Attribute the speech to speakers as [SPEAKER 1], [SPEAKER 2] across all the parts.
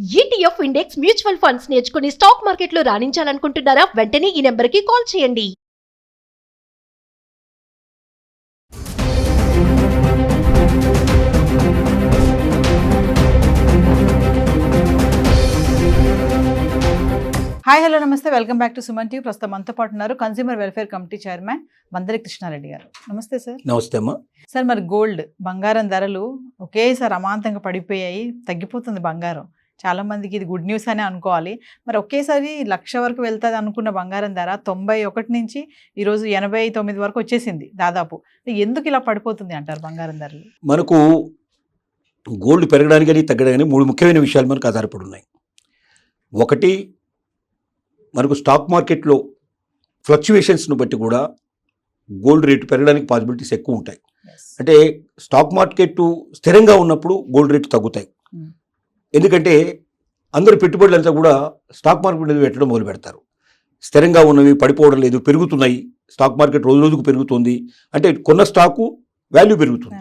[SPEAKER 1] ETF index mutual funds నేర్చుకుని stock మార్కెట్లో రాణించాలనుకుంటున్నారా? వెంటనే ఈ నెంబర్కి కాల్ చేయండి.
[SPEAKER 2] హాయ్ హలో నమస్తే. Welcome back to Suman TV ప్రస్తుతం మనతో పాటు ఉన్నారు consumer welfare committee chairman Mandari Krishnareddy గారు. నమస్తే సార్
[SPEAKER 3] నమస్తే అమ్మా.
[SPEAKER 2] సార్ మరి గోల్డ్ బంగారం ధరలు ఒకేసారి అమాంతంగా పడిపోయాయి తగ్గిపోతుంది బంగారం. చాలా మందికి ఇది గుడ్ న్యూస్ అనే అనుకోవాలి. మరి ఒకేసారి లక్ష వరకు వెళ్తుంది అనుకున్న బంగారం ధర తొంభై ఒకటి నుంచి ఈరోజు ఎనభై తొమ్మిది వరకు వచ్చేసింది దాదాపు. ఎందుకు ఇలా పడిపోతుంది అంటారు బంగారం ధరలు?
[SPEAKER 3] మనకు గోల్డ్ పెరగడానికి కానీ తగ్గడానికి మూడు ముఖ్యమైన విషయాలు మనకు ఆధారపడి ఉన్నాయి ఒకటి మనకు స్టాక్ మార్కెట్లో ఫ్లక్చువేషన్స్ను బట్టి కూడా గోల్డ్ రేటు పెరగడానికి పాసిబిలిటీస్ ఎక్కువ ఉంటాయి. అంటే స్టాక్ మార్కెట్ స్థిరంగా ఉన్నప్పుడు గోల్డ్ రేటు తగ్గుతాయి.
[SPEAKER 2] Hmm.
[SPEAKER 3] ఎందుకంటే అందరు పెట్టుబడులంతా కూడా స్టాక్ మార్కెట్ మీద పెట్టడం మొదలు పెడతారు. స్థిరంగా ఉన్నవి పడిపోవడం లేదు పెరుగుతున్నాయి. స్టాక్ మార్కెట్ రోజు రోజుకు పెరుగుతుంది. అంటే కొన్న స్టాకు వాల్యూ పెరుగుతుంది.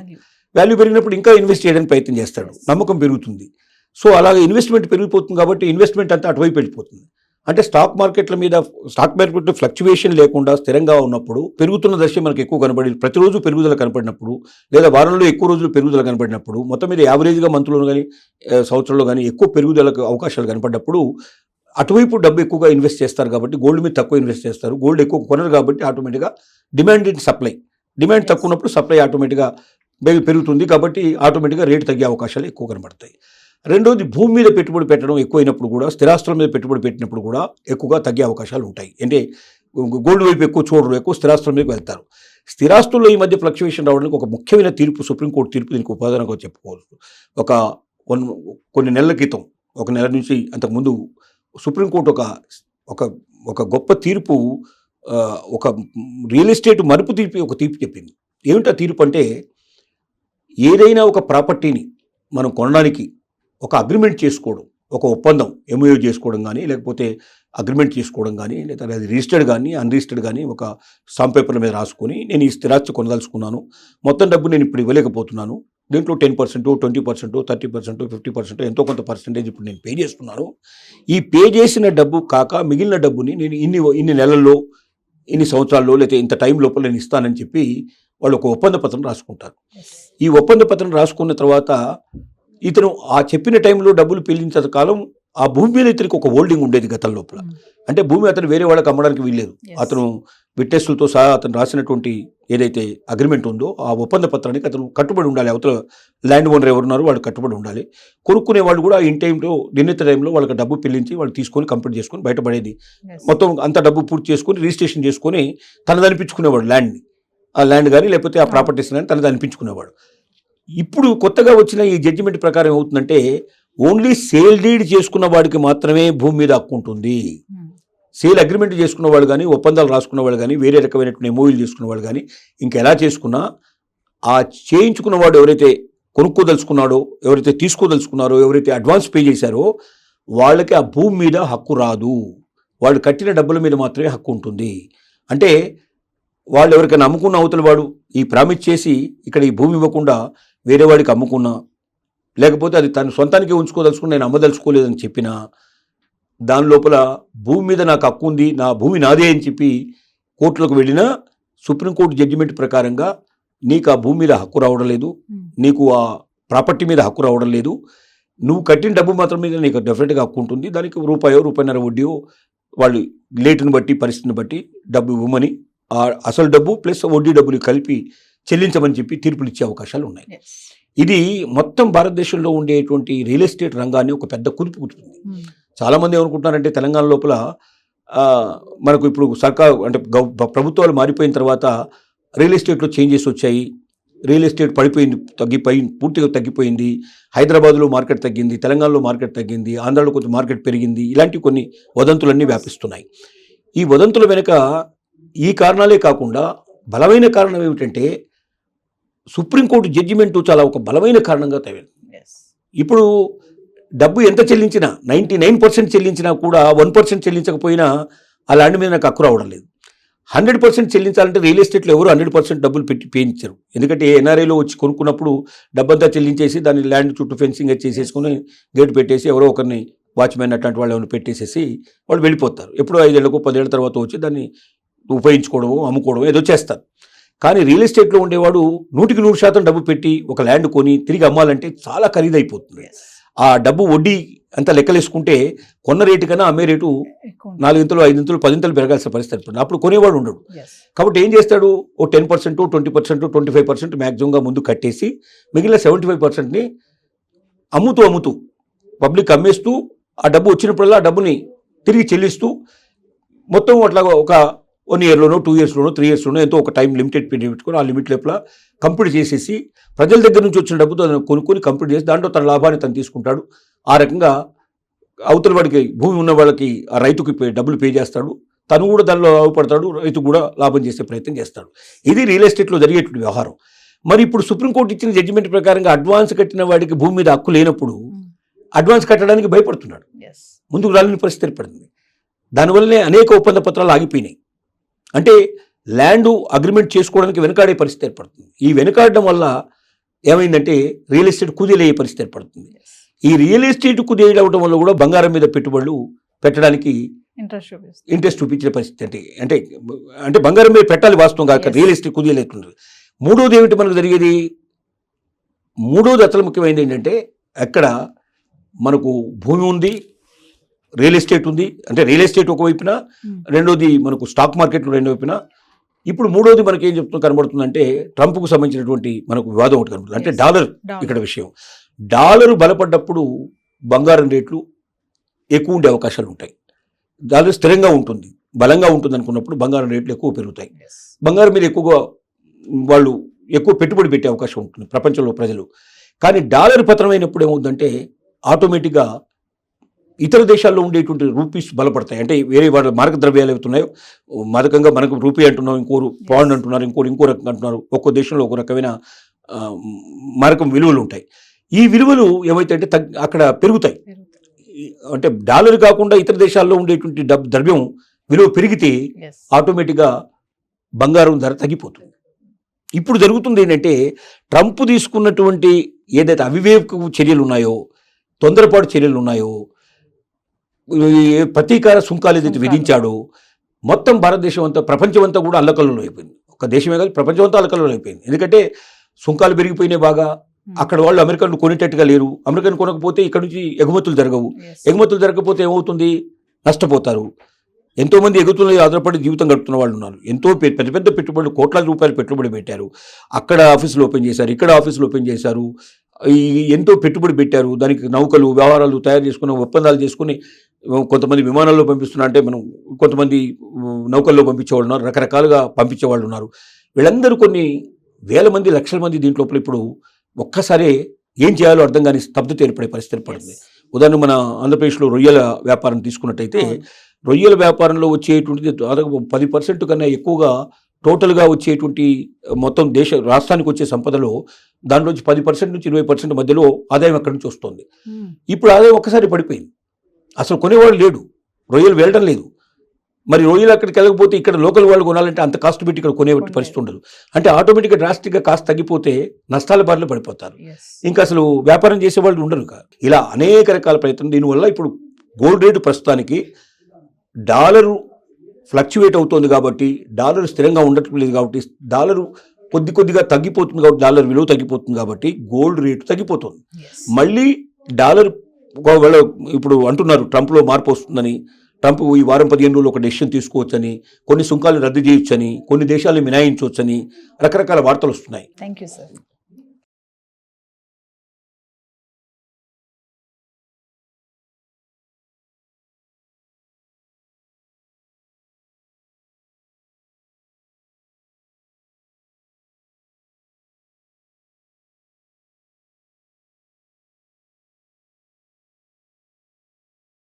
[SPEAKER 3] వాల్యూ. పెరిగినప్పుడు ఇంకా ఇన్వెస్ట్ చేయడానికి ప్రయత్నం చేస్తాడు నమ్మకం పెరుగుతుంది. సో అలాగే ఇన్వెస్ట్మెంట్ పెరిగిపోతుంది కాబట్టి ఇన్వెస్ట్మెంట్ అంతా అటువైపు వెళ్ళిపోతుంది. అంటే స్టాక్ మార్కెట్ల మీద స్టాక్ మార్కెట్ ఫ్లక్చువేషన్ లేకుండా స్థిరంగా ఉన్నప్పుడు పెరుగుతున్న దశ మనకు ఎక్కువ కనబడి ప్రతిరోజు పెరుగుదల కనపడినప్పుడు లేదా వారంలో ఎక్కువ రోజులు పెరుగుదల కనపడినప్పుడు మొత్తం మీద యావరేజ్గా మంత్లో కానీ సంవత్సరంలో కానీ ఎక్కువ పెరుగుదలకు అవకాశాలు కనపడినప్పుడు అటువైపు డబ్బు ఎక్కువగా ఇన్వెస్ట్ చేస్తారు కాబట్టి గోల్డ్ మీద తక్కువ ఇన్వెస్ట్ చేస్తారు. గోల్డ్ ఎక్కువ కొనరు కాబట్టి ఆటోమేటిక్గా డిమాండ్ ఇన్ సప్లై డిమాండ్. తక్కువ ఉన్నప్పుడు సప్లై ఆటోమేటిక్గా పెరుగు- పెరుగుతుంది కాబట్టి ఆటోమేటిక్గా రేటు తగ్గే అవకాశాలు ఎక్కువ కనబడతాయి. రెండోది భూమి మీద పెట్టుబడి పెట్టడం ఎక్కువైనప్పుడు కూడా స్థిరాస్తుల మీద పెట్టుబడి పెట్టినప్పుడు కూడా ఎక్కువగా తగ్గే అవకాశాలు ఉంటాయి. అంటే గోల్డ్ వైపు ఎక్కువ చూడరు ఎక్కువ స్థిరాస్తుల మీదకి వెళ్తారు. స్థిరాస్తుల్లో ఈ మధ్య ఫ్లక్చువేషన్ రావడానికి ఒక ముఖ్యమైన తీర్పు సుప్రీంకోర్టు తీర్పు దీనికి ఉపాదానంగా చెప్పుకోవచ్చు. ఒక వన్ కొన్ని నెలల క్రితం ఒక నెల నుంచి అంతకుముందు సుప్రీంకోర్టు ఒక ఒక ఒక గొప్ప తీర్పు ఒక రియల్ ఎస్టేట్ మరుపు తీర్పు ఒక తీర్పు చెప్పింది. ఏమిటా తీర్పు అంటే ఏదైనా ఒక ప్రాపర్టీని మనం కొనడానికి ఒక అగ్రిమెంట్ చేసుకోవడం ఒక ఒప్పందం ఎంఓయూ చేసుకోవడం కానీ లేకపోతే అగ్రిమెంట్ చేసుకోవడం కానీ లేదా అది రిజిస్టర్డ్ కానీ అన్రిజిస్టర్డ్ కానీ ఒక స్టాంప్ పేపర్ల మీద రాసుకొని నేను ఈ స్థిరాస్తి కొనదలుచుకున్నాను. మొత్తం డబ్బు నేను ఇప్పుడు ఇవ్వలేకపోతున్నాను. దీంట్లో ten percent twenty percent thirty percent fifty percent ఎంతో కొంత పర్సెంటేజ్ ఇప్పుడు నేను పే చేస్తున్నాను. ఈ పే చేసిన డబ్బు కాక మిగిలిన డబ్బుని నేను ఇన్ని ఇన్ని నెలల్లో ఇన్ని సంవత్సరాల్లో లేకపోతే ఇంత టైం లోపల నేను ఇస్తానని చెప్పి వాళ్ళు ఒక ఒప్పంద పత్రం రాసుకుంటారు. ఈ ఒప్పంద పత్రం రాసుకున్న తర్వాత ఇతను ఆ చెప్పిన టైంలో డబ్బులు పిల్లించేంత కాలం ఆ భూమి మీద ఇతనికి ఒక హోల్డింగ్ ఉండేది గతం లోపల
[SPEAKER 2] Mm.
[SPEAKER 3] అంటే భూమి అతను వేరే వాళ్ళకి అమ్మడానికి వీల్లేదు. అతను విట్నెస్లతో సహా అతను రాసినటువంటి ఏదైతే అగ్రిమెంట్ ఉందో ఆ ఒప్పంద పత్రానికి అతను కట్టుబడి ఉండాలి అవతల ల్యాండ్ ఓనర్ ఎవరున్నారో వాళ్ళు కట్టుబడి ఉండాలి కొనుక్కునే వాళ్ళు కూడా ఇన్ టైంలో నిర్ణీత టైంలో వాళ్ళకి డబ్బు పిల్లించి వాళ్ళు తీసుకొని కంప్లీట్ చేసుకొని బయటపడేది. మొత్తం అంత డబ్బు పూర్తి చేసుకొని రిజిస్ట్రేషన్ చేసుకొని తనది అనిపించుకునేవాడు ల్యాండ్ని ఆ ల్యాండ్ కానీ లేకపోతే ఆ
[SPEAKER 2] Ah.
[SPEAKER 3] ప్రాపర్టీస్ కానీ తనది అనిపించుకునేవాడు ఇప్పుడు కొత్తగా వచ్చిన ఈ జడ్జిమెంట్ ప్రకారం ఏమవుతుందంటే ఓన్లీ సేల్ డీడ్ చేసుకున్న వాడికి మాత్రమే భూమి మీద హక్కు ఉంటుంది.
[SPEAKER 2] Hmm.
[SPEAKER 3] సేల్ అగ్రిమెంట్ చేసుకున్న వాళ్ళు కానీ ఒప్పందాలు రాసుకున్న వాళ్ళు కానీ వేరే రకమైనటువంటి ఎంఓఈలు చేసుకున్న వాళ్ళు కానీ ఇంకెలా చేసుకున్నా ఆ చేయించుకున్న వాడు ఎవరైతే కొనుక్కోదలుచుకున్నాడో ఎవరైతే తీసుకోదలుచుకున్నారో ఎవరైతే అడ్వాన్స్ పే చేశారో వాళ్ళకి ఆ భూమి మీద హక్కు రాదు. వాళ్ళు కట్టిన డబ్బుల మీద మాత్రమే హక్కు ఉంటుంది. అంటే వాళ్ళు ఎవరికైనా అమ్ముకున్న అవతల వాడు ఈ ప్రామిస్ చేసి ఇక్కడ ఈ భూమి ఇవ్వకుండా వేరే వాడికి అమ్ముకున్నా లేకపోతే అది తన సొంతానికి ఉంచుకోదలుచుకుని నేను అమ్మదలుచుకోలేదని చెప్పినా దాని లోపల భూమి మీద నాకు హక్కు ఉంది నా భూమి నాదే అని చెప్పి కోర్టులకు వెళ్ళినా సుప్రీంకోర్టు జడ్జిమెంట్ ప్రకారంగా నీకు ఆ భూమి మీద హక్కు రావడం లేదు. నీకు ఆ ప్రాపర్టీ మీద హక్కు రావడం లేదు నువ్వు కట్టిన డబ్బు మాత్రం మీద నీకు డెఫినెట్గా హక్కు ఉంటుంది దానికి రూపాయో రూపాయిన్నర వడ్డీయో వాళ్ళు లేటుని బట్టి పరిస్థితిని బట్టి డబ్బు ఇవ్వమని ఆ అసలు డబ్బు ప్లస్ వడ్డీ డబ్బులు కలిపి చెల్లించమని చెప్పి తీర్పులు ఇచ్చే అవకాశాలు ఉన్నాయి. ఇది మొత్తం భారతదేశంలో ఉండేటువంటి రియల్ ఎస్టేట్ రంగాన్ని ఒక పెద్ద కుదుపు కుదుపుతుంది
[SPEAKER 2] Hmm.
[SPEAKER 3] చాలామంది ఏమనుకుంటున్నారంటే తెలంగాణ లోపల మనకు ఇప్పుడు సర్కార్ అంటే ప్రభుత్వాలు మారిపోయిన తర్వాత రియల్ ఎస్టేట్లో చేంజెస్ వచ్చాయి. రియల్ ఎస్టేట్ పడిపోయింది తగ్గిపోయి పూర్తిగా తగ్గిపోయింది. హైదరాబాద్లో మార్కెట్ తగ్గింది తెలంగాణలో మార్కెట్ తగ్గింది ఆంధ్రాలో కొంచెం మార్కెట్ పెరిగింది. ఇలాంటి కొన్ని వదంతులన్నీ వ్యాపిస్తున్నాయి. ఈ వదంతుల వెనుక ఈ కారణాలే కాకుండా బలమైన కారణం ఏమిటంటే సుప్రీంకోర్టు జడ్జిమెంటు చాలా ఒక బలమైన కారణంగా
[SPEAKER 2] Yes.
[SPEAKER 3] ఇప్పుడు డబ్బు ఎంత చెల్లించినా నైంటీ నైన్ పర్సెంట్ చెల్లించినా కూడా వన్ పర్సెంట్ చెల్లించకపోయినా ఆ ల్యాండ్ మీద నాకు హక్కు రావడం లేదు. హండ్రెడ్ పర్సెంట్ చెల్లించాలంటే రియల్ ఎస్టేట్లో ఎవరు హండ్రెడ్ పర్సెంట్ డబ్బులు పెట్టి పేయించరు. ఎందుకంటే ఎన్ఆర్ఐలో వచ్చి కొనుక్కున్నప్పుడు డబ్బంతా చెల్లించేసి దాని ల్యాండ్ చుట్టూ ఫెన్సింగ్ చేసేసుకుని గేట్ పెట్టేసి ఎవరో ఒకరిని వాచ్మెన్ అట్లాంటి వాళ్ళు ఏమైనా పెట్టేసేసి వాళ్ళు వెళ్ళిపోతారు. ఎప్పుడో ఐదేళ్ళకు పదేళ్ళ తర్వాత వచ్చి దాన్ని ఉపయోగించుకోవడము అమ్ముకోవడం ఏదో చేస్తారు. కానీ రియల్ ఎస్టేట్లో ఉండేవాడు నూటికి నూరు శాతం డబ్బు పెట్టి ఒక ల్యాండ్ కొని తిరిగి అమ్మాలంటే చాలా ఖరీదైపోతుంది. ఆ డబ్బు వడ్డీ అంతా లెక్కలేసుకుంటే కొన్న రేటు కన్నా అమ్మే రేటు నాలుగింతలు ఐదింతలు పదింతలు పెరగాల్సిన పరిస్థితి ఏర్పడింది. అప్పుడు కొనేవాడు ఉండడు. కాబట్టి ఏం చేస్తాడు? ఓ ten percent twenty percent twenty five percent మ్యాక్సిమంగా ముందు కట్టేసి మిగిలిన సెవెంటీ ఫైవ్ పర్సెంట్ని అమ్ముతూ అమ్ముతూ పబ్లిక్ అమ్మేస్తూ ఆ డబ్బు వచ్చినప్పుడల్లా ఆ డబ్బుని తిరిగి చెల్లిస్తూ మొత్తం అట్లా ఒక వన్ ఇయర్లోనో టూ ఇయర్స్లోనో త్రీ ఇయర్స్లోనో ఎంతో ఒక టైం లిమిటెడ్ పీరియడ్ పెట్టుకొని ఆ లిమిట్ లోపల కంప్లీట్ చేసేసి ప్రజల దగ్గర నుంచి వచ్చిన డబ్బుతో దాన్ని కొనుక్కొని కంప్లీట్ చేసి దాంట్లో తన లాభాన్ని తను తీసుకుంటాడు. ఆ రకంగా అవతల వాడికి భూమి ఉన్న వాళ్ళకి ఆ రైతుకి పే- డబ్బులు పే చేస్తాడు. తను కూడా దానిలో లాభపడతాడు రైతు కూడా లాభం చేసే ప్రయత్నం చేస్తాడు. ఇది రియల్ ఎస్టేట్లో జరిగేటువంటి వ్యవహారం. మరి ఇప్పుడు సుప్రీంకోర్టు ఇచ్చిన జడ్జిమెంట్ ప్రకారంగా అడ్వాన్స్ కట్టిన వాడికి భూమి మీద హక్కు లేనప్పుడు అడ్వాన్స్ కట్టడానికి భయపడుతున్నాడు. ముందుకు రాలేని పరిస్థితి ఏర్పడింది. దానివల్లనే అనేక ఒప్పంద పత్రాలు ఆగిపోయినాయి. అంటే ల్యాండ్ అగ్రిమెంట్ చేసుకోవడానికి వెనకాడే పరిస్థితి ఏర్పడుతుంది. ఈ వెనకాడడం వల్ల ఏమైందంటే రియల్ ఎస్టేట్ కుదేలయ్యే పరిస్థితి ఏర్పడుతుంది. ఈ రియల్ ఎస్టేట్ కుదేలవడం వల్ల కూడా బంగారం మీద పెట్టుబడులు పెట్టడానికి
[SPEAKER 2] ఇంట్రెస్ట్
[SPEAKER 3] ఇంట్రెస్ట్ చూపించిన పరిస్థితి అంటే అంటే అంటే బంగారం మీద పెట్టాలి వాస్తవం కాక. రియల్ ఎస్టేట్ కుదేలేస్తుంది మూడోది ఏమిటి మనకు జరిగేది? మూడోది అసలు ముఖ్యమైనది ఏంటంటే అక్కడ మనకు భూమి ఉంది రియల్ ఎస్టేట్ ఉంది అంటే రియల్ ఎస్టేట్ ఒకవైపున. రెండోది మనకు స్టాక్ మార్కెట్లో రెండో వైపున ఇప్పుడు మూడోది మనకి ఏం చెప్తూ కనబడుతుందంటే ట్రంప్కు సంబంధించినటువంటి మనకు వివాదం ఒకటి కనబడుతుంది అంటే. డాలర్. ఇక్కడ విషయం డాలరు బలపడ్డప్పుడు బంగారం రేట్లు ఎక్కువ ఉండే అవకాశాలు ఉంటాయి డాలర్ స్థిరంగా ఉంటుంది బలంగా ఉంటుంది అనుకున్నప్పుడు బంగారం రేట్లు ఎక్కువ పెరుగుతాయి. బంగారం మీద ఎక్కువగా వాళ్ళు ఎక్కువ పెట్టుబడి పెట్టే అవకాశం ఉంటుంది ప్రపంచంలో ప్రజలు కానీ డాలర్ పతనమైనప్పుడు ఏమవుతుందంటే ఆటోమేటిక్గా ఇతర దేశాల్లో ఉండేటువంటి రూపీస్ బలపడతాయి. అంటే వేరే వాళ్ళ మారక ద్రవ్యాలు అవుతున్నాయో మాదకంగా మనకు రూపీ అంటున్నాం ఇంకోరు పౌండ్ అంటున్నారు ఇంకోరు ఇంకో రకం అంటున్నారు. ఒక్కో దేశంలో ఒక రకమైన మారకం విలువలు ఉంటాయి. ఈ విలువలు ఏమైతే అంటే తగ్ అక్కడ పెరుగుతాయి. అంటే డాలర్ కాకుండా ఇతర దేశాల్లో ఉండేటువంటి డబ్ ద్రవ్యం విలువ పెరిగితే. ఆటోమేటిక్గా బంగారం ధర తగ్గిపోతుంది. ఇప్పుడు జరుగుతుంది ఏంటంటే ట్రంప్ తీసుకున్నటువంటి ఏదైతే అవివేక చర్యలు ఉన్నాయో తొందరపాటు చర్యలు ఉన్నాయో ప్రతీకార సుంకాలు ఏదైతే. విధించాడో మొత్తం భారతదేశం అంతా ప్రపంచం అంతా కూడా అల్లకల్లో అయిపోయింది. ఒక దేశమే కాదు ప్రపంచం అంతా అల్లకల్లో అయిపోయింది. ఎందుకంటే సుంకాలు పెరిగిపోయినాయి బాగా. అక్కడ వాళ్ళు అమెరికన్లు కొనేటట్టుగా లేరు. అమెరికన్ కొనకపోతే ఇక్కడ నుంచి ఎగుమతులు జరగవు. ఎగుమతులు జరగకపోతే ఏమవుతుంది? నష్టపోతారు. ఎంతో మంది ఎగుమతులు ఆధారపడి జీవితం గడుపుతున్న వాళ్ళు ఉన్నారు. ఎంతో పెద్ద పెద్ద పెట్టుబడులు కోట్లాది రూపాయలు పెట్టుబడి పెట్టారు. అక్కడ ఆఫీసులు ఓపెన్ చేశారు ఇక్కడ ఆఫీసులు ఓపెన్ చేశారు. ఎంతో పెట్టుబడి పెట్టారు దానికి నౌకలు వ్యవహారాలు తయారు చేసుకుని ఒప్పందాలు చేసుకుని కొంతమంది విమానాల్లో పంపిస్తున్నా అంటే మనం కొంతమంది నౌకల్లో పంపించేవాళ్ళు ఉన్నారు రకరకాలుగా పంపించేవాళ్ళు ఉన్నారు వీళ్ళందరూ కొన్ని వేల మంది లక్షల మంది దీంట్లో ఇప్పుడు ఒక్కసారే ఏం చేయాలో అర్థం కాని స్తబ్దత ఏర్పడే పరిస్థితి ఏర్పడింది
[SPEAKER 2] Yes.
[SPEAKER 3] ఉదాహరణ మన ఆంధ్రప్రదేశ్లో రొయ్యల వ్యాపారం తీసుకున్నట్టయితే. రొయ్యల వ్యాపారంలో వచ్చేటువంటిది దాదాపు పది పర్సెంట్ కన్నా ఎక్కువగా టోటల్గా వచ్చేటువంటి మొత్తం దేశ రాష్ట్రానికి వచ్చే సంపదలో దాంట్లోంచి పది పర్సెంట్ నుంచి ఇరవై పర్సెంట్ మధ్యలో ఆదాయం అక్కడి నుంచి వస్తుంది. ఇప్పుడు ఆదాయం ఒక్కసారి పడిపోయింది అసలు కొనేవాడు లేడు రొయ్యలు వెళ్ళడం లేదు మరి రొయ్యలు అక్కడికి వెళ్ళకపోతే ఇక్కడ లోకల్ వాళ్ళు కొనాలంటే అంత కాస్ట్ పెట్టి ఇక్కడ కొనే. పరిస్థితి ఉండదు అంటే ఆటోమేటిక్గా డ్రాస్టిక్గా కాస్ట్ తగ్గిపోతే నష్టాల బారిలో పడిపోతారు. ఇంకా అసలు వ్యాపారం చేసే వాళ్ళు ఉండరు. ఇలా అనేక రకాల ప్రయత్నం దీనివల్ల ఇప్పుడు గోల్డ్ రేటు ప్రస్తుతానికి డాలరు ఫ్లక్చువేట్ అవుతోంది కాబట్టి డాలర్ స్థిరంగా ఉండటం లేదు కాబట్టి డాలరు కొద్ది కొద్దిగా తగ్గిపోతుంది కాబట్టి డాలర్ విలువ తగ్గిపోతుంది కాబట్టి గోల్డ్ రేటు తగ్గిపోతుంది. మళ్ళీ డాలర్ ఒకవేళ ఇప్పుడు అంటున్నారు ట్రంప్లో మార్పు వస్తుందని ట్రంప్ ఈ వారం పదిహేను రోజులు ఒక డెసిషన్ తీసుకోవచ్చని కొన్ని సుంకాలు రద్దు చేయొచ్చని కొన్ని దేశాలు మినాయించవచ్చని రకరకాల వార్తలు వస్తున్నాయి
[SPEAKER 2] Thank you, sir.